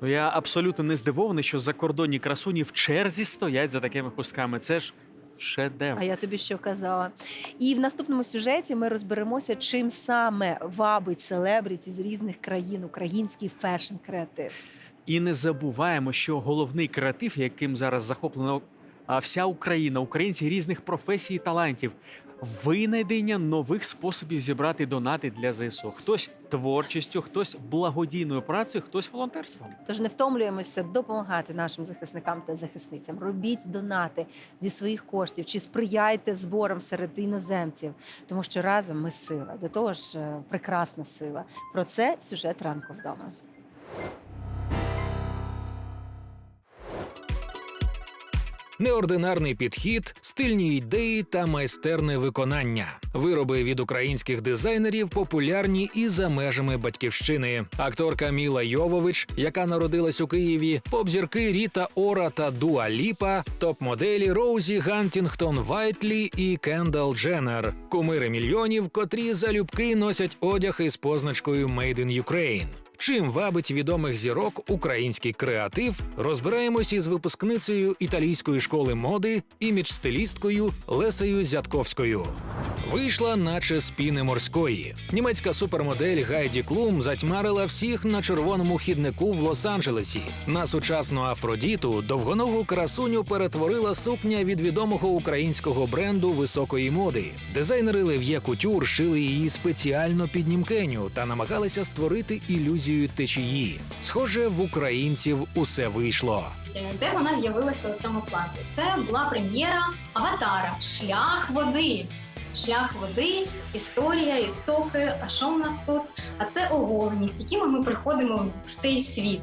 Ну я абсолютно не здивований, що закордонні красуні в черзі стоять за такими хустками. Це ж шедевр. А я тобі що казала? І в наступному сюжеті ми розберемося, чим саме вабить селебріті з різних країн український фешн-креатив. І не забуваємо, що головний креатив, яким зараз захоплена а, вся Україна, українці різних професій і талантів, винайдення нових способів зібрати донати для ЗСУ. Хтось творчістю, хтось благодійною працею, хтось волонтерством. Тож не втомлюємося допомагати нашим захисникам та захисницям. Робіть донати зі своїх коштів чи сприяйте зборам серед іноземців, тому що разом ми сила. До того ж, е, прекрасна сила. Про це сюжет ранку вдома. Неординарний підхід, стильні ідеї та майстерне виконання. Вироби від українських дизайнерів популярні і за межами батьківщини. Акторка Міла Йовович, яка народилась у Києві, поп-зірки Ріта Ора та Дуа Ліпа, топ-моделі Роузі Гантінгтон Вайтлі і Кендал Дженнер, кумири мільйонів, котрі залюбки носять одяг із позначкою «Made in Ukraine». Чим вабить відомих зірок український креатив, розбираємось із випускницею італійської школи моди, імідж-стилісткою Лесею Зятковською. Вийшла, наче з піни морської. Німецька супермодель Гайді Клум затьмарила всіх на червоному хіднику в Лос-Анджелесі. На сучасну Афродіту довгоногу красуню перетворила сукня від відомого українського бренду високої моди. Дизайнери Лев'є Кутюр шили її спеціально під німкеню та намагалися створити ілюзію течії. Схоже, в українців усе вийшло. де вона з'явилася у цьому платі. Це була прем'єра Аватара Шлях води. Шлях води, історія, істоки. А що у нас тут? А це оголеність, якими ми приходимо в цей світ.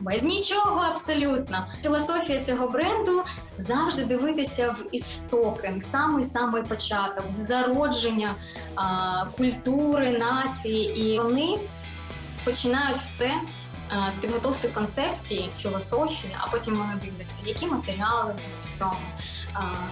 Без нічого абсолютно. Філософія цього бренду завжди дивитися в істоки, в самий самий початок, в зародження а, культури, нації. І вони починають все з підготовки концепції, філософії, а потім вони дивляться, які матеріали в цьому,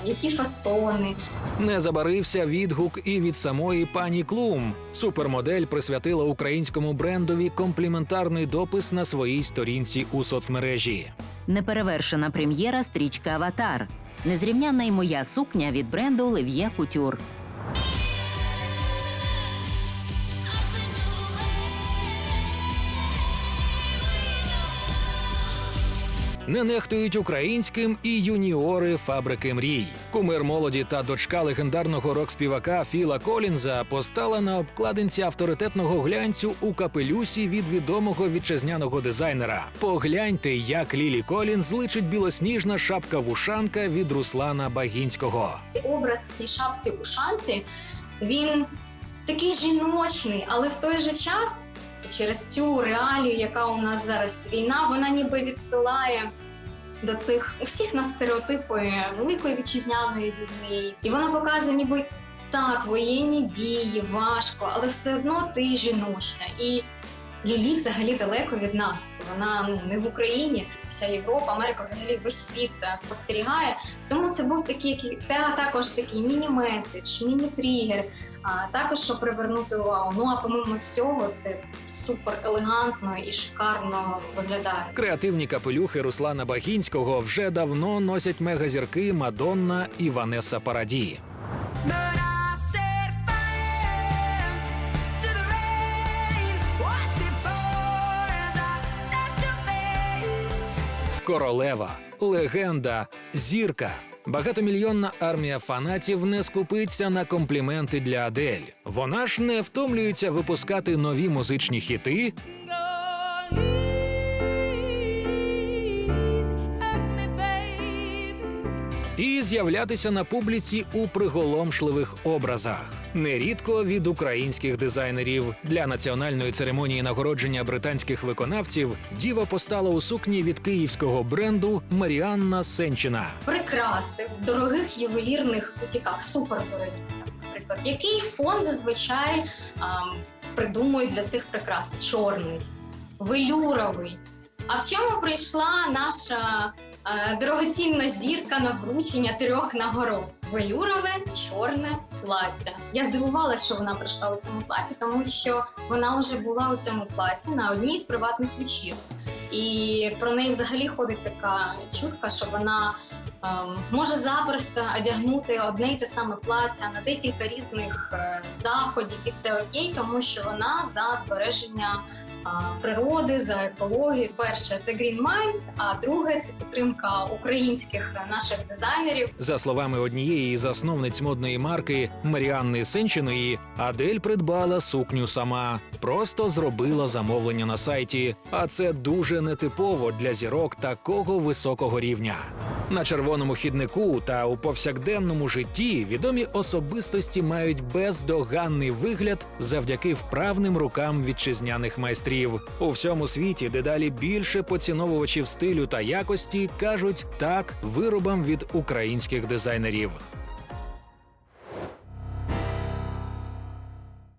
які фасони, Не забарився відгук і від самої пані Клум. Супермодель присвятила українському брендові компліментарний допис на своїй сторінці у соцмережі. Неперевершена прем'єра стрічка Аватар. Незрівнянна й моя сукня від бренду Лев'є Кутюр. Не нехтують українським і юніори фабрики мрій. Кумир молоді та дочка легендарного рок-співака Філа Колінза постала на обкладинці авторитетного глянцю у капелюсі від відомого вітчизняного дизайнера. Погляньте, як Лілі Колінз личить білосніжна шапка-вушанка від Руслана Багінського. образ в цій шапці у шанці, він такий жіночний, але в той же час через цю реалію, яка у нас зараз війна, вона ніби відсилає. До цих у всіх нас стереотипи великої вітчизняної війни, і вона показує, ніби так, воєнні дії, важко, але все одно ти жіночна. І Лілі взагалі далеко від нас. Вона ну не в Україні, вся Європа, Америка, взагалі весь світ е, спостерігає. Тому це був такий, та також такий міні-меседж, міні-тригер. А також щоб привернути увагу. Ну а помимо всього, це супер елегантно і шикарно виглядає. Креативні капелюхи Руслана Багінського вже давно носять мегазірки Мадонна і Ванеса Параді. Королева, легенда, зірка. Багатомільйонна армія фанатів не скупиться на компліменти для Адель. Вона ж не втомлюється випускати нові музичні хіти і з'являтися на публіці у приголомшливих образах. Нерідко від українських дизайнерів для національної церемонії нагородження британських виконавців діва постала у сукні від київського бренду Маріанна Сенчина. Прикраси в дорогих ювелірних бутіках, супер дорогі. Наприклад, який фон зазвичай а, придумують для цих прикрас? Чорний, велюровий. А в чому прийшла наша а, дорогоцінна зірка на вручення трьох нагород? Велюрове чорне плаття. Я здивувалася, що вона прийшла у цьому платі, тому що вона вже була у цьому платі на одній з приватних вечірок. І про неї взагалі ходить така чутка, що вона може запросто одягнути одне й те саме плаття на декілька різних е, заходів, і це окей, тому що вона за збереження природи, за екологію. Перше це Green Mind, а друге це підтримка українських е, наших дизайнерів. За словами однієї із засновниць модної марки Маріанни Сенчиної, Адель придбала сукню сама, просто зробила замовлення на сайті. А це дуже нетипово для зірок такого високого рівня. На червоному хіднику та у повсякденному житті відомі особистості мають бездоганний вигляд завдяки вправним рукам вітчизняних майстрів. У всьому світі дедалі більше поціновувачів стилю та якості кажуть так виробам від українських дизайнерів.